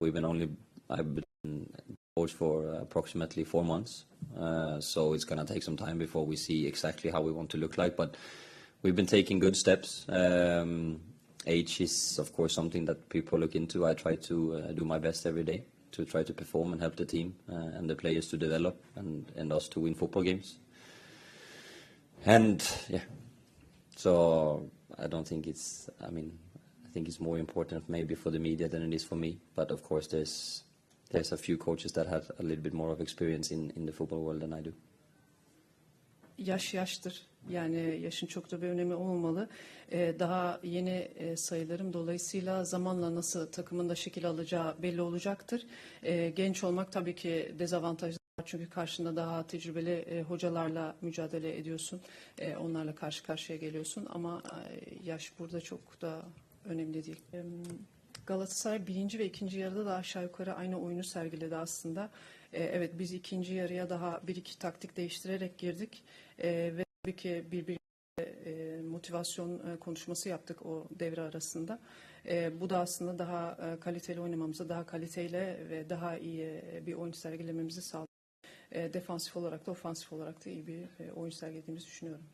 we've been only I've been coach for approximately four months, uh, so it's gonna take some time before we see exactly how we want to look like. But we've been taking good steps. Um, age is of course something that people look into. I try to uh, do my best every day to try to perform and help the team uh, and the players to develop and, and us to win football games. And yeah, so I don't think it's. I mean, I think it's more important maybe for the media than it is for me. But of course, there's there's a few coaches that have a little bit more of experience in, in the football world than I do. Yaş yaştır. Yani yaşın çok da bir önemi olmamalı. Ee, daha yeni e, sayılarım dolayısıyla zamanla nasıl takımın da şekil alacağı belli olacaktır. Ee, genç olmak tabii ki dezavantajlı çünkü karşında daha tecrübeli e, hocalarla mücadele ediyorsun. E, onlarla karşı karşıya geliyorsun ama e, yaş burada çok da önemli değil. Galatasaray birinci ve ikinci yarıda da aşağı yukarı aynı oyunu sergiledi aslında. E, evet biz ikinci yarıya daha bir iki taktik değiştirerek girdik E, ve tabii ki birbirine e, motivasyon konuşması yaptık o devre arasında. Bu da aslında daha kaliteli oynamamızı, daha kaliteyle ve daha iyi bir oyun sergilememizi sağladı. Defansif olarak da ofansif olarak da iyi bir oyun sergilediğimizi düşünüyorum.